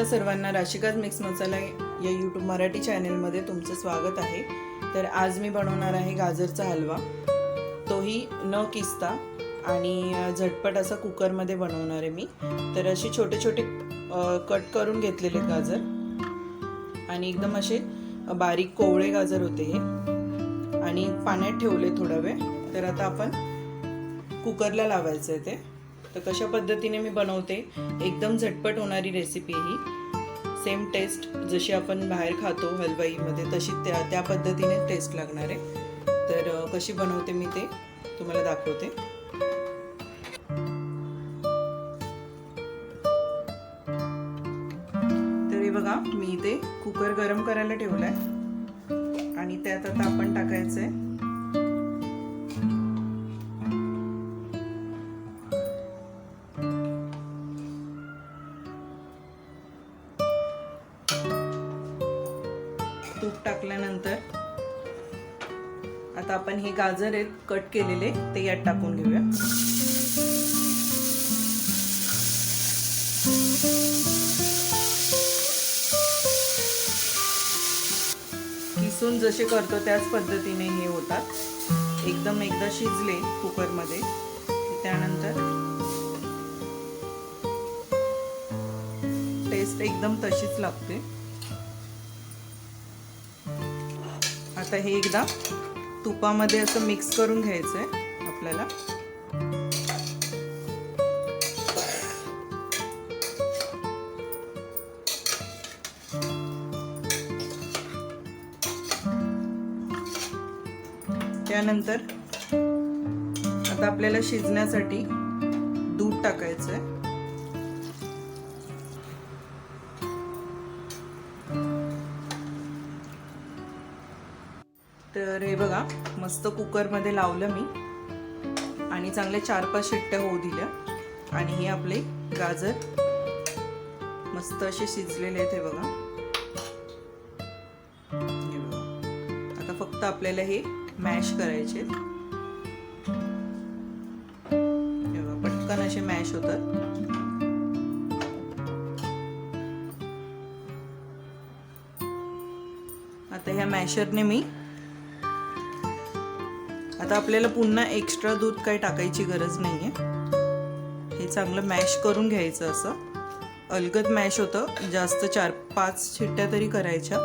नमस्कार सर्वांना राशिकाज मिक्स मसाला या यूट्यूब मराठी चॅनेलमध्ये तुमचं स्वागत आहे. तर आज मी बनवणार आहे गाजरचा हलवा. तोही न किसता आणि झटपट असा कुकरमध्ये बनवणार आहे मी. तर असे छोटे छोटे कट करून घेतलेले गाजर. आणि एकदम असे बारीक कोवळे गाजर होते हे. आणि पाण्यात ठेवले थोडा वेळ. तर आता आपण कुकरला लावायचं आहे ते. तर कशा पद्धतीने मी बनवते एकदम झटपट होणारी रेसिपी ही. सेम टेस्ट जशी आपण बाहेर खातो हलवाईमध्ये तशी त्या त्या पद्धतीने टेस्ट लागणार आहे. तर कशी बनवते मी ते तुम्हाला दाखवते. तर हे बघा मी इथे कुकर गरम करायला ठेवलाय. आणि त्यात आता आपण टाकायचं आहे गाजर आहेत कट केलेले ते यात टाकून घेऊया. किसून जसे करतो त्याच पद्धतीने हे होतात. एकदम एकदा शिजले कुकरमध्ये त्यानंतर टेस्ट एकदम तशीच लागते. आता हे एकदा तुपामध्ये असं मिक्स करून घ्यायचं आहे आपल्याला. त्यानंतर आता आपल्याला शिजण्यासाठी दूध टाकायचं आहे तर हे बघा मस्त कुकरमध्ये लावलं मी. आणि चांगल्या चार पाच शिट्ट्या होऊ दिल्या. आणि हे आपले गाजर मस्त असे शिजलेले आहेत हे बघा. हे बघा. आता फक्त आपल्याला हे मॅश करायचे हे बघा पटकन असे मॅश होतात. आता ह्या मॅशरने मी आता आपल्याला पुन्हा एक्स्ट्रा दूध काही टाकायची गरज नाही आहे हे चांगलं मॅश करून घ्यायचं असं. अलगद मॅश होतं. जास्त चार पाच शिट्ट्या तरी करायच्या.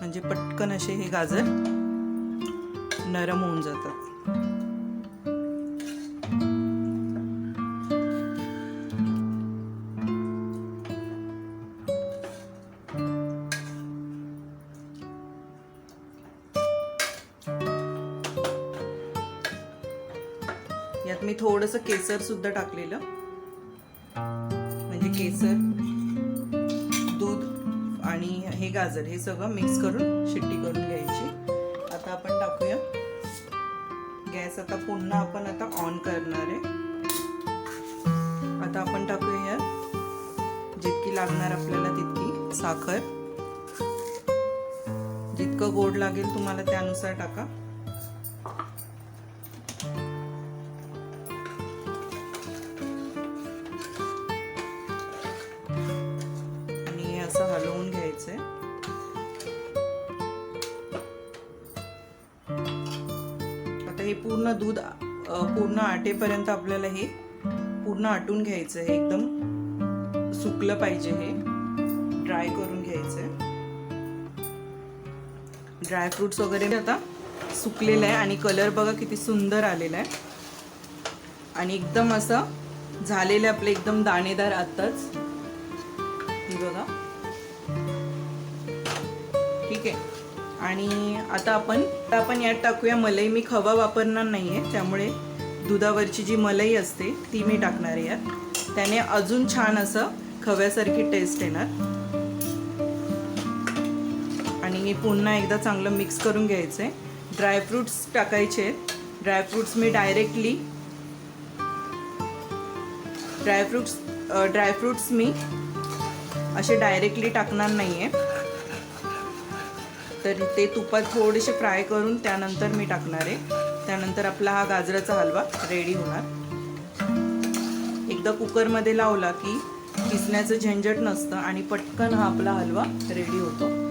म्हणजे पटकन असे हे गाजर नरम होऊन जातात मी थोडंसं केसर सुद्धा टाकलेलं. म्हणजे केसर दूध आणि हे गाजर हे सगळं मिक्स करून शिट्टी करून घ्यायची. आता आपण टाकूया. गॅस आता पुन्हा आपण आता ऑन करणार आहे. आता आपण टाकूया यात जितकी लागणार आपल्याला तितकी. साखर. जितकं गोड लागेल तुम्हाला त्यानुसार टाका. पूर्ण दूध पूर्ण आटेपर्यंत आपल्याला हे पूर्ण आटून घ्यायचं आहे. एकदम सुकलं पाहिजे हे. ड्राय करून घ्यायचं आहे. ड्रायफ्रुट्स वगैरे आता सुकलेलं आहे आणि कलर बघा किती सुंदर आलेला आहे. आणि एकदम असं झालेलं आपले एकदम दाणेदार आत्ताच. बघा. ठीक आहे. आणि आता आपण आता आपण यात टाकूया मलई. मी खवा वापरणार नाही आहे त्यामुळे दुधावरची जी मलाई असते ती मी टाकणार आहे यात. त्याने अजून छान असं खव्यासारखी टेस्ट येणार. आणि मी पुन्हा एकदा चांगलं मिक्स करून घ्यायचं आहे ड्रायफ्रूट्स टाकायचे आहेत. ड्रायफ्रूट्स मी directly dry fruits dry fruits मी असे डायरेक्टली टाकणार नाही आहे तर ते तुपात थोडेसे फ्राय करून त्यानंतर मी टाकणार आहे. त्यानंतर आपला हा गाजराचा हलवा रेडी होणार. एकदा कुकरमध्ये लावला की किसण्याचं झंझट नसतं आणि पटकन हा आपला हलवा रेडी होतो.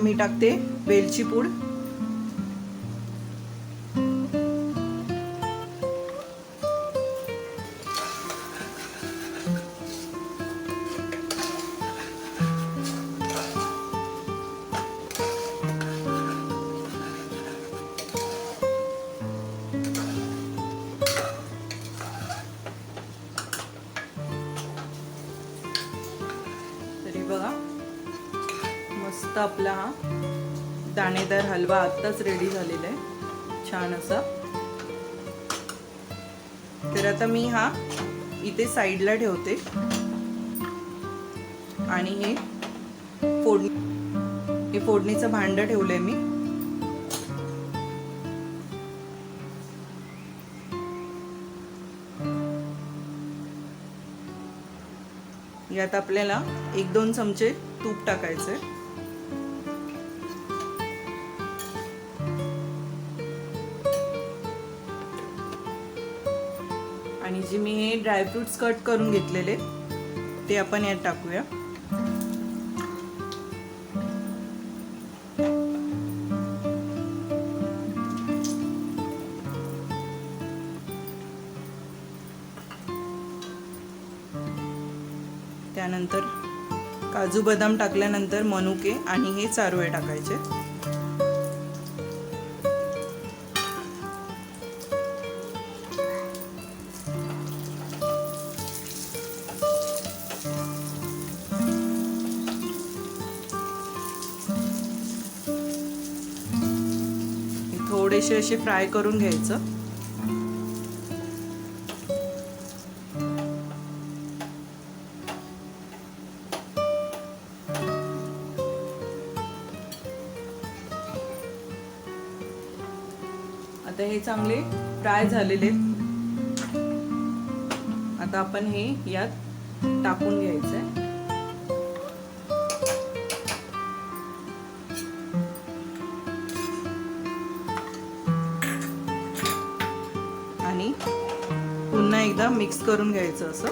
आता मी टाकते वेलची पूड. बघा. मस्त आपला हा दाणेदार हलवा आत्ताच रेडी झालेला आहे. छान असा. तर आता मी हा इथे साईडला ठेवते. आणि हे फोडणी हे फोडणीचं भांड ठेवलंय मी. यात आपल्याला एक दोन चमचे तूप टाकायचे आणि जे मी हे ड्रायफ्रुट्स कट करून घेतलेले ते आपण यात टाकूया. त्यानंतर काजू बदाम टाकल्यानंतर मनुके आणि हे चारोळे टाकायचे. थोडेसे असे फ्राय करून घ्यायचं. आता हे चांगले फ्राय झालेले आता आपण हे यात टाकून घ्यायचं आहे पुन्हा एकदा मिक्स करून घ्यायचं असं.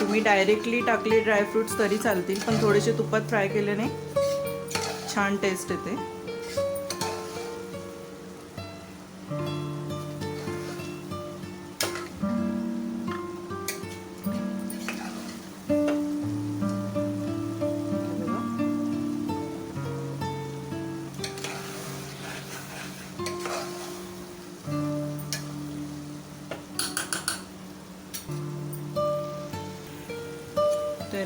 तुम्ही डायरेक्टली टाकले ड्रायफ्रुट्स तरी चालतील पण थोडेसे तुपात फ्राय केल्याने छान टेस्ट येते.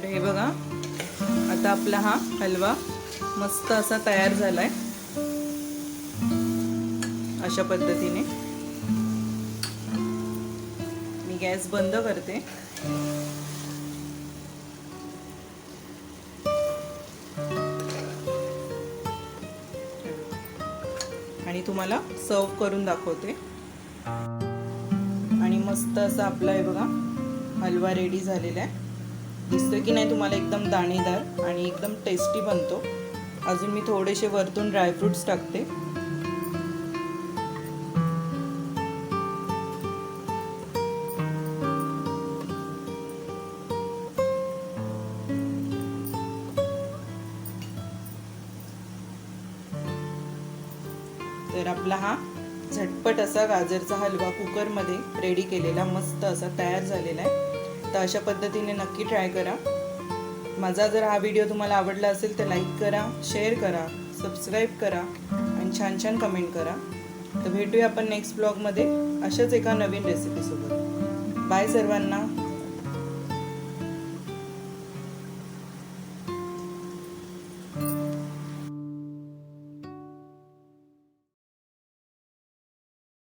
तर हे बघा. आता आपला हा हलवा मस्त असा तयार झालाय. अशा पद्धतीने. मी गॅस बंद करते. आणि तुम्हाला सर्व करून दाखवते. आणि मस्त असा आपला आहे बघा हलवा रेडी झालेला आहे. दिसतोय की नाही तुम्हाला एकदम दाणेदार आणि एकदम टेस्टी बनतो. अजून मी थोडेसे वरतून ड्रायफ्रुट्स टाकते. तर आपला हा झटपट असा गाजरचा हलवा कुकरमध्ये रेडी केलेला मस्त असा तयार झालेला आहे. तर अशा पद्धतीने नक्की ट्राय करा. माझा जर हा व्हिडिओ तुम्हाला आवडला असेल तर लाईक करा शेअर करा सबस्क्राईब करा आणि छान छान कमेंट करा. तर भेटूया आपण नेक्स्ट ब्लॉगमध्ये अशाच एका नवीन रेसिपीसोबत बाय सर्वांना.